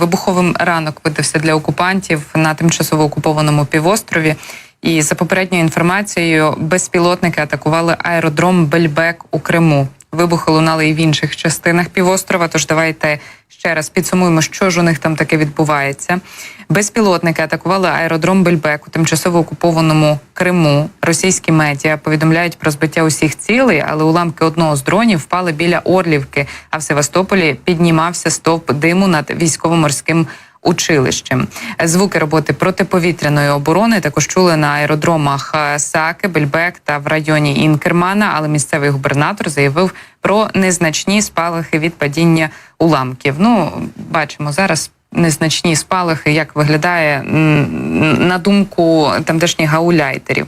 Вибуховим ранок видався для окупантів на тимчасово окупованому півострові. І за попередньою інформацією, безпілотники атакували аеродром Бельбек у Криму. Вибухи лунали і в інших частинах півострова. Тож давайте ще раз підсумуємо, що ж у них там таке відбувається. Безпілотники атакували аеродром Бельбек у тимчасово окупованому Криму. Російські медіа повідомляють про збиття усіх цілей, але уламки одного з дронів впали біля Орлівки. А в Севастополі піднімався стовп диму над військово-морським училищем. Звуки роботи протиповітряної оборони також чули на аеродромах е, Саки, Бельбек та в районі Інкермана. Але місцевий губернатор заявив про незначні спалахи від падіння уламків. Ну бачимо зараз. Незначні спалахи, як виглядає на думку тамтешніх гауляйтерів.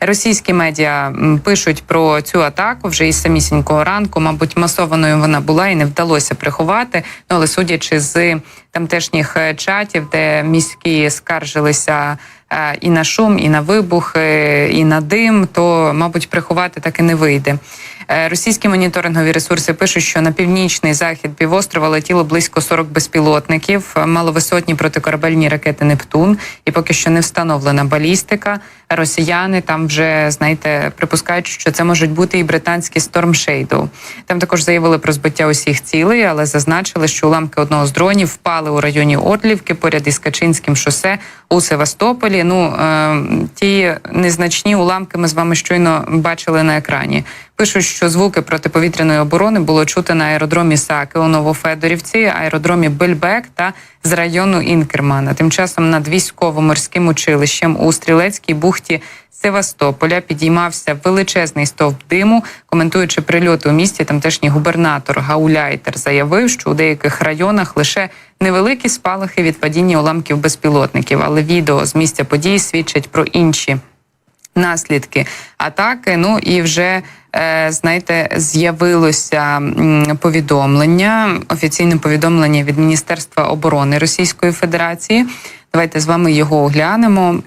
Російські медіа пишуть про цю атаку вже із самісінького ранку. Мабуть, масованою вона була і не вдалося приховати. Ну але судячи з тамтешніх е, чатів, де міські скаржилися е, і на шум, і на вибух, е, і на дим, то мабуть приховати так і не вийде. Е, Російські моніторингові ресурси пишуть, що на північний захід півострова летіло близько 40 безпілотників, е, маловисотні протикорабельні ракети Нептун, і поки що не встановлена балістика. Росіяни там вже знаєте припускають, що це можуть бути і британські Storm Shadow. Там також заявили про збиття усіх цілей, але зазначили, що уламки одного з дронів впали у районі Орлівки поряд із Качинським шосе у Севастополі. Ну е, ті незначні уламки ми з вами щойно бачили на екрані. Пишуть, що звуки протиповітряної оборони було чути на аеродромі Саки у Новофедорівці, аеродромі Бельбек та з району Інкермана. Тим часом над військово-морським училищем у Стрілецькій бухті Севастополя підіймався величезний стовп диму. Коментуючи прильоти у місті, тамтешній губернатор Гауляйтер заявив, що у деяких районах лише невеликі спалахи від падіння уламків безпілотників, але відео з місця події свідчать про інші наслідки атаки. Ну і вже е, знаєте, з'явилося повідомлення, офіційне повідомлення від Міністерства оборони Російської Федерації. Давайте з вами його оглянемо.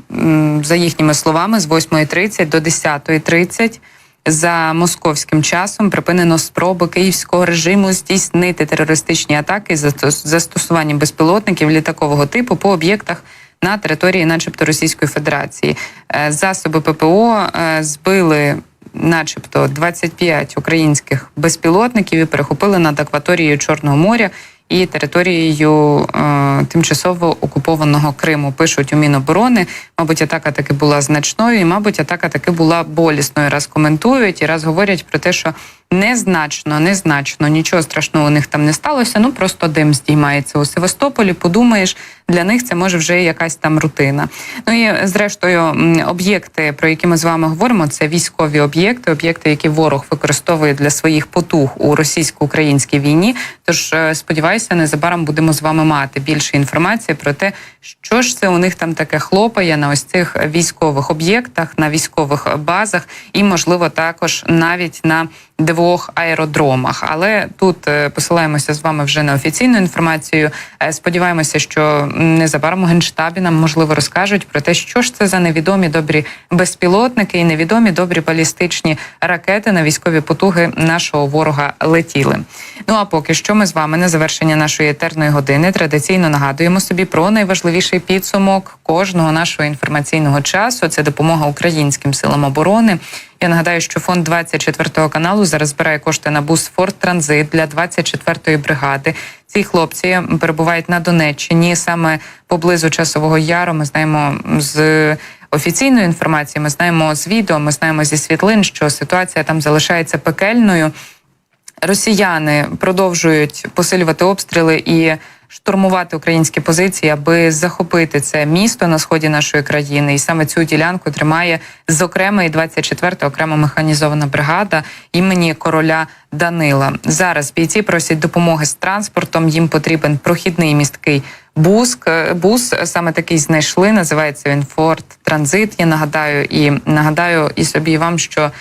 За їхніми словами, з 8.30 до 10.30 за московським часом припинено спроби київського режиму здійснити терористичні атаки з застосуванням безпілотників літакового типу по об'єктах на території, начебто, Російської Федерації. Е, Засоби ППО е, збили. Начебто 25 українських безпілотників і перехопили над акваторією Чорного моря і територією е, тимчасово окупованого Криму. Пишуть у Міноборони. Мабуть, атака таки була значною, і мабуть, атака таки була болісною. Раз коментують і раз говорять про те, що незначно, незначно нічого страшного у них там не сталося. Ну просто дим здіймається у Севастополі. Подумаєш, для них це може вже якась там рутина. Ну і зрештою, об'єкти, про які ми з вами говоримо, це військові об'єкти, об'єкти, які ворог використовує для своїх потуг у російсько-українській війні. Тож е, сподіваюся, незабаром будемо з вами мати більше інформації про те, що ж це у них там таке хлопає на ось цих військових об'єктах, на військових базах, і можливо також навіть на двох аеродромах. Але тут е, посилаємося з вами вже на офіційну інформацію. Е, Сподіваємося, що незабаром у генштабі нам можливо розкажуть про те, що ж це за невідомі добрі безпілотники і невідомі добрі балістичні ракети на військові потуги нашого ворога летіли. Ну а поки що ми з вами на завершення нашої етерної години традиційно нагадуємо собі про найважливіший підсумок кожного нашого інформаційного часу. Це допомога українським силам оборони. Я нагадаю, що фонд 24 каналу зараз збирає кошти на бус Форт Транзит для 24-ї бригади. Ці хлопці перебувають на Донеччині саме поблизу часового яру. Ми знаємо з офіційної інформації. Ми знаємо з відео. Ми знаємо зі світлин, що ситуація там залишається пекельною. Росіяни продовжують посилювати обстріли і штурмувати українські позиції, аби захопити це місто на сході нашої країни. І саме цю ділянку тримає зокрема і 24-та окрема механізована бригада імені короля Данила. Зараз бійці просять допомоги з транспортом. Їм потрібен прохідний місткий бус. Бус саме такий знайшли. Називається він Форт Транзит. Я нагадаю і нагадаю і собі вам, що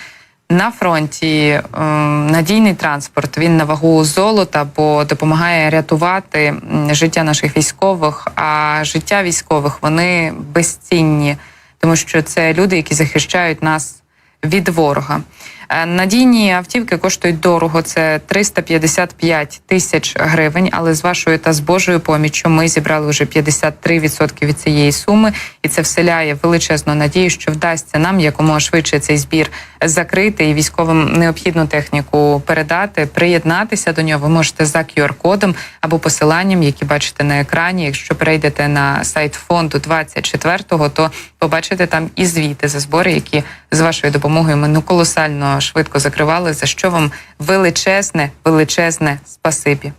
на фронті ем, надійний транспорт він на вагу золота, бо допомагає рятувати життя наших військових. А життя військових вони безцінні, тому що це люди, які захищають нас від ворога. Е, Надійні автівки коштують дорого. Це 355 тисяч гривень. Але з вашою та з Божою поміччю ми зібрали вже 53% від цієї суми, і це вселяє величезну надію, що вдасться нам якомога швидше цей збір закрити і військовим необхідну техніку передати, приєднатися до нього. Ви можете за QR-кодом або посиланням, які бачите на екрані. Якщо перейдете на сайт фонду 24-го, то побачите там і звіти за збори, які з вашою допомогою ми ну колосально швидко закривали. За що вам величезне, величезне спасибі.